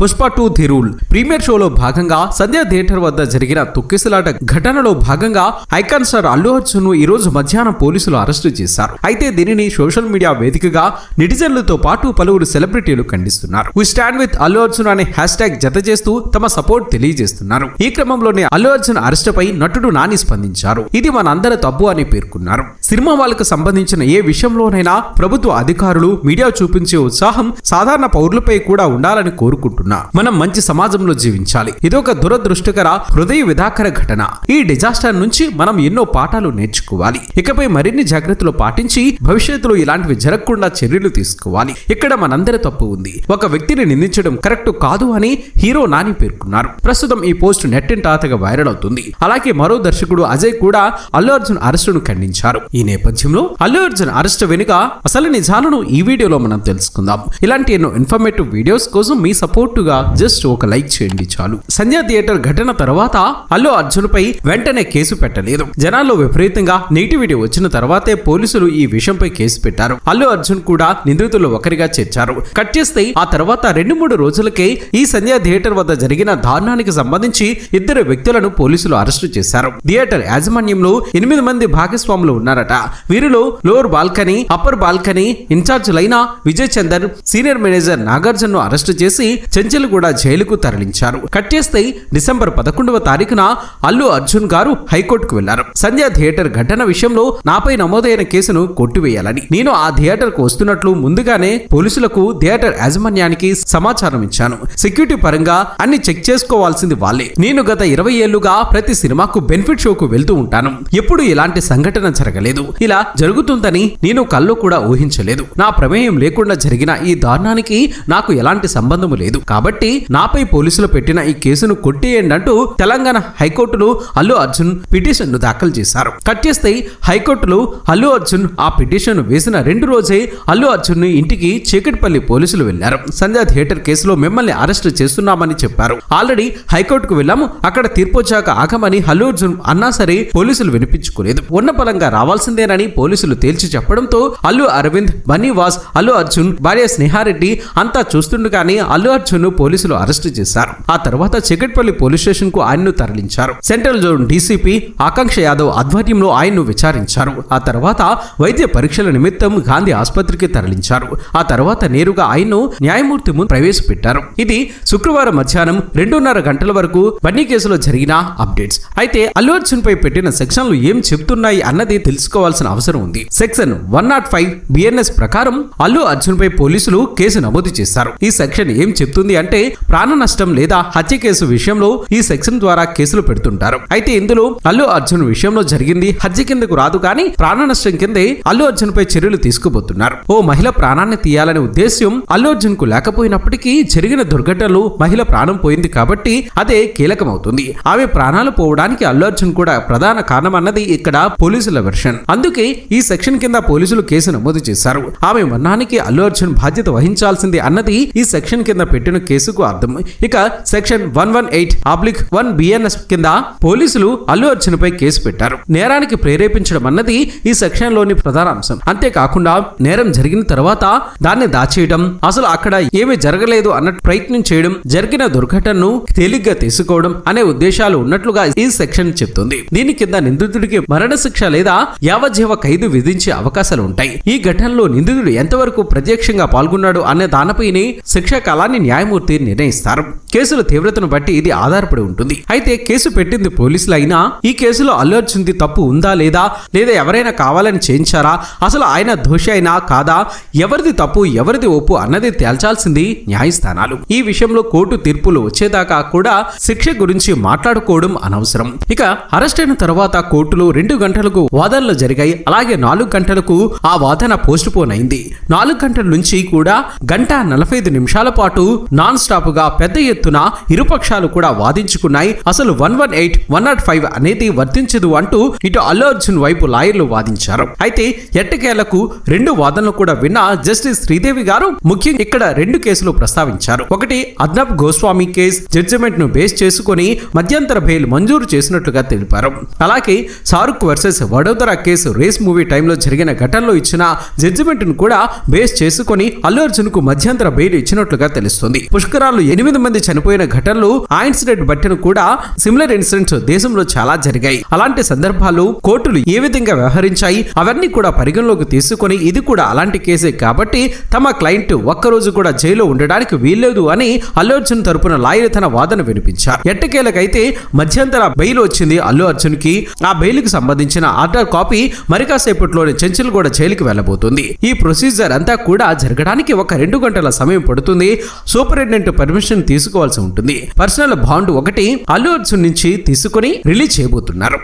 Pushpa two the rule. Premiere షోలో భాగంగా సంధ్య theatre వద్ద జరిగిన తొక్కిసలాట ఘటనలో భాగంగా ఐకాన్ స్టార్ అల్లు అర్జున్ను ఈ రోజు మధ్యాహ్నం పోలీసులు అరెస్టు చేశారు. అయితే దీనిని సోషల్ మీడియా వేదికగా నెటిజన్లతో పాటు పలువురు సెలబ్రిటీలు ఖండిస్తున్నారు. We stand with Allu Arjun అనే హ్యాష్ ట్యాగ్ జత చేస్తూ తమ సపోర్ట్ తెలియజేస్తున్నారు. ఈ క్రమంలోనే అల్లు అర్జున్ అరెస్టుపై నటుడు నాని స్పందించారు. ఇది మనందరి తప్పు అని పేర్కొన్నారు. సినిమా వాళ్ళకు సంబంధించిన ఏ విషయంలోనైనా ప్రభుత్వ అధికారులు మీడియా చూపించే ఉత్సాహం సాధారణ పౌరులపై కూడా ఉండాలని కోరుకుంటున్నా. మనం మంచి సమాజంలో జీవించాలి. ఇదొక దురదృష్టకర హృదయ విధాకర ఘటన. ఈ డిజాస్టర్ నుంచి మనం ఎన్నో పాఠాలు నేర్చుకోవాలి. ఇకపై మరిన్ని జాగ్రత్తలు పాటించి భవిష్యత్తులో ఇలాంటివి జరగకుండా చర్యలు తీసుకోవాలి. ఇక్కడ మనందరి తప్పు ఉంది. ఒక వ్యక్తిని నిందించడం కరెక్ట్ కాదు అని హీరో నాని పేర్కొన్నారు. ప్రస్తుతం ఈ పోస్ట్ నెట్టింటాతగా వైరల్ అవుతుంది. అలాగే మరో దర్శకుడు అజయ్ కూడా అల్లు అర్జున్ అరెస్టును ఖండించారు. ఈ నేపథ్యంలో అల్లు అర్జున్ అరెస్ట్ వెనుక అసలు నిజాలను ఈ వీడియోలో మనం తెలుసుకుందాం. ఇలాంటి ఎన్నో ఇన్ఫర్మేటివ్ వీడియోస్ కోసం మీ సపోర్టుగా జస్ట్ ఒక లైక్ చేయండి చాలు. సంధ్యా థియేటర్ ఘటన తర్వాత అల్లు అర్జున్ పై వెంటనే కేసు పెట్టలేదు. జనాల్లో విపరీతంగా నెగిటివిటీ వచ్చిన తర్వాతే పోలీసులు ఈ విషయంపై కేసు పెట్టారు. అల్లు అర్జున్ కూడా నిందితులు ఒకరిగా చేర్చారు. కట్ చేస్తే ఆ తర్వాత రెండు మూడు రోజులకే ఈ సంధ్యా థియేటర్ వద్ద జరిగిన దారుణానికి సంబంధించి ఇద్దరు వ్యక్తులను పోలీసులు అరెస్టు చేశారు. థియేటర్ యాజమాన్యంలో ఎనిమిది మంది భాగస్వాములు ఉన్నారట. వీరిలో లోవర్ బాల్కనీ అప్పర్ బాల్కనీ ఇన్ఛార్జులైన విజయ్ చందర్ సీనియర్ మేనేజర్ నాగార్జున్ను అరెస్టు చేసి చెంచల్గూడ జైలుకు తరలించారు. కట్ చేస్తే డిసెంబర్ పదకొండవ తారీఖున అల్లు అర్జున్ గారు హైకోర్టుకు వెళ్ళారు. సంధ్య థియేటర్ ఘటన విషయంలో నాపై నమోదైన కేసును కొట్టివేయాలని. నేను ఆ థియేటర్కు వస్తున్నట్లు ముందుగానే పోలీసులకు థియేటర్ యాజమాన్యానికి సమాచారం ఇచ్చాను. సెక్యూరిటీ పరంగా అన్ని చెక్ చేసుకోవాల్సింది వాళ్ళే. నేను గత ఇరవై ఏళ్ళుగా ప్రతి సినిమాకు బెనిఫిట్ షోకు వెళ్తూ ఉంటాను. ఎప్పుడు ఇలాంటి సంఘటన జరగలేదు. ఇలా జరుగుతుందని నేను కల్లో కూడా ఊహించలేదు. నా ప్రమేయం లేకుండా జరిగిన ఈ దారుణానికి నాకు ఎలాంటి సంబంధము లేదు. కాబట్టి నాపై పోలీసులు పెట్టిన ఈ కేసును కొట్టేయండి అంటూ తెలంగాణ హైకోర్టులో అల్లు అర్జున్ పిటిషన్ను దాఖలు చేశారు. కట్ చేస్తే హైకోర్టులో అల్లు అర్జున్ ఆ పిటిషన్ వేసిన రెండు రోజే అల్లు అర్జున్ని ఇంటికి చీకటిపల్లి పోలీసులు వెళ్ళారు సంధ్య థియేటర్ కేసులో మిమ్మల్ని అరెస్ట్ చేస్తున్నామని చెప్పారు. ఆల్రెడీ హైకోర్టుకు వెళ్ళాము. అక్కడ తీర్పు వచ్చాక ఆగమని అల్లు అర్జున్ అన్నా సరే పోలీసులు వినిపించుకోలేదు. ఉన్న రావాల్సిన రావాల్సిందేనని పోలీసులు తేల్చి చెప్పడంతో అల్లు అరవింద్ బన్నీవాస్ అల్లు అర్జున్ భార్య స్నేహారెడ్డి అంతా చూస్తుండగానే అల్లు అర్జున్ను పోలీసులు అరెస్టు చేశారు. ఆ తర్వాత చికట్పల్లి పోలీస్ స్టేషన్కు ఆయన్ను తరలించారు. Central zone DCP Akanksha Yadav ఆధ్వర్యంలో ఆయన్ను విచారించారు. ఆ తర్వాత వైద్య పరీక్షల నిమిత్తం గాంధీ ఆసుపత్రికి తరలించారు. ఆ తర్వాత నేరుగా ఆయన్ను న్యాయమూర్తి ముందు ప్రవేశపెట్టారు. ఇది శుక్రవారం మధ్యాహ్నం రెండున్నర గంటల వరకు బన్నీ కేసులో జరిగిన అప్డేట్స్. అయితే అల్లు అర్జున్ పై పెట్టిన సెక్షన్లు ఏం చెప్తున్నాయి అన్నది తీసుకోవాల్సిన అవసరం ఉంది. Section one nought five BNS ప్రకారం అల్లు అర్జున్ పై పోలీసులు కేసు నమోదు చేశారు. ఈ సెక్షన్ ఏం చెప్తుంది అంటే ప్రాణ నష్టం లేదా హత్య కేసు విషయంలో ఈ సెక్షన్ ద్వారా కేసులు పెడుతుంటారు. అయితే ఇందులో అల్లు అర్జున్ విషయంలో జరిగింది హత్య కిందకు రాదు కానీ ప్రాణ నష్టం కిందే అల్లు అర్జున్ పై చర్యలు తీసుకుపోతున్నారు. ఓ మహిళ ప్రాణాన్ని తీయాలనే ఉద్దేశ్యం అల్లు అర్జున్కు లేకపోయినప్పటికీ జరిగిన దుర్ఘటనలు మహిళ ప్రాణం పోయింది కాబట్టి అదే కీలకమవుతుంది. ఆమె ప్రాణాలు పోవడానికి అల్లు అర్జున్ కూడా ప్రధాన కారణం అన్నది ఇక్కడ పోలీసుల వెర్షన్. అందుకే ఈ సెక్షన్ కింద పోలీసులు కేసు నమోదు చేశారు. ఆమె మరణానికి అల్లు అర్జున్ బాధ్యత వహించాల్సింది అన్నది ఈ సెక్షన్ కింద పెట్టిన కేసుకు అర్థం. ఇక section one one eight oblique one BNS కింద పోలీసులు అల్లు అర్జున్ పై కేసు పెట్టారు. నేరానికి ప్రేరేపించడం అన్నది ఈ సెక్షన్లోని ప్రధాన అంశం. అంతేకాకుండా నేరం జరిగిన తర్వాత దాన్ని దాచేయడం అసలు అక్కడ ఏమీ జరగలేదు అన్నట్టు ప్రయత్నం చేయడం జరిగిన దుర్ఘటనను తేలిగ్గా తీసుకోవడం అనే ఉద్దేశాలు ఉన్నట్లుగా ఈ సెక్షన్ చెప్తుంది. దీని కింద నిందితుడికి మరణశిక్ష లేదా యావజ్జీవ ఖైదు విధించే అవకాశాలు ఉంటాయి ఈ ఘటనలో నిందితుడు ఎంతవరకు ప్రత్యక్షంగా పాల్గొన్నాడు అనే దానిపైనే శిక్షా కాలాన్ని న్యాయమూర్తి నిర్ణయిస్తారు. కేసుల తీవ్రతను బట్టి ఇది ఆధారపడి ఉంటుంది. అయితే కేసు పెట్టింది పోలీసులు అయినా ఈ కేసులో అల్లు అర్జున్ది తప్పు ఉందా లేదా లేదా ఎవరైనా కావాలని చేయించారా అసలు ఆయన దోషి అయినా కాదా ఎవరిది తప్పు ఎవరిది ఒప్పు అన్నది తేల్చాల్సింది న్యాయస్థానాలు. ఈ విషయంలో కోర్టు తీర్పులు వచ్చేదాకా కూడా శిక్ష గురించి మాట్లాడుకోవడం అనవసరం. ఇక అరెస్ట్ అయిన తర్వాత కోర్టులో రెండు గంటలకు వాదనలు జరిగాయి. అలాగే నాలుగు గంటలకు ఆ వాదన పోస్ట్ పోన్ అయింది. నాలుగు గంటల నుంచి కూడా గంట నలభై ఐదు నిమిషాల పాటు నాన్ స్టాప్గా పెద్ద ఎత్తున ఇరుపక్షాలు కూడా వాదించుకున్నాయి. అసలు one one eight one nought five అనేది వర్తించదు అంటూ ఇటు అల్లు అర్జున్ వైపు లాయర్లు వాదించారు. అయితే ఎట్టకేలకు రెండు వాదనలు కూడా విన్న జస్టిస్ శ్రీదేవి గారు ముఖ్యంగా ఇక్కడ రెండు కేసులు ప్రస్తావించారు. ఒకటి అద్నబ్ గోస్వామి కేసు జడ్జిమెంట్ను బేస్ చేసుకుని మధ్యంతర బెయిల్ మంజూరు చేసినట్లుగా తెలిపారు. అలాగే సారుక్ వర్సెస్ వడోదర కేసు రేస్ మూవీ టైంలో జరిగిన ఘటనలో ఇచ్చిన జడ్జిమెంట్ను కూడా బేస్ చేసుకొని అల్లు అర్జున్కు మధ్యంతర బెయిల్ ఇచ్చినట్లుగా తెలుస్తుంది. పుష్కరాలు ఎనిమిది మంది చనిపోయిన ఘటనలు ఆ ఇన్సిడెంట్ బట్టిన కూడా సిమిలర్ ఇన్సిడెంట్స్ దేశంలో చాలా జరిగాయి. అలాంటి సందర్భాలు కోర్టులు ఏ విధంగా వ్యవహరించాయి అవన్నీ కూడా పరిగణలోకి తీసుకొని ఇది కూడా అలాంటి కేసే కాబట్టి తమ క్లయింట్ ఒక్కరోజు కూడా జైల్లో ఉండడానికి వీల్లేదు అని అల్లు అర్జున్ తరపున లాయర్ తన వాదన వినిపించారు. ఎట్టకేలకైతే మధ్యంతర బెయిల్ వచ్చింది అల్లు అర్జున్కి ఆ బెయిల్కి సంబంధించిన ఆర్డర్ కాపీ మరి కాసేపట్లోనే చెంచల్గూడ జైలుకి వెళ్ళబోతుంది. ఈ ప్రొసీజర్ అంతా కూడా జరగడానికి ఒక రెండు గంటల సమయం పడుతుంది. సూపరింటెండెంట్ పర్మిషన్ తీసుకోవాల్సి ఉంటుంది. పర్సనల్ బాండ్ ఒకటి అల్లు అర్జున్ నుంచి తీసుకుని రిలీజ్ చేయబోతున్నారు.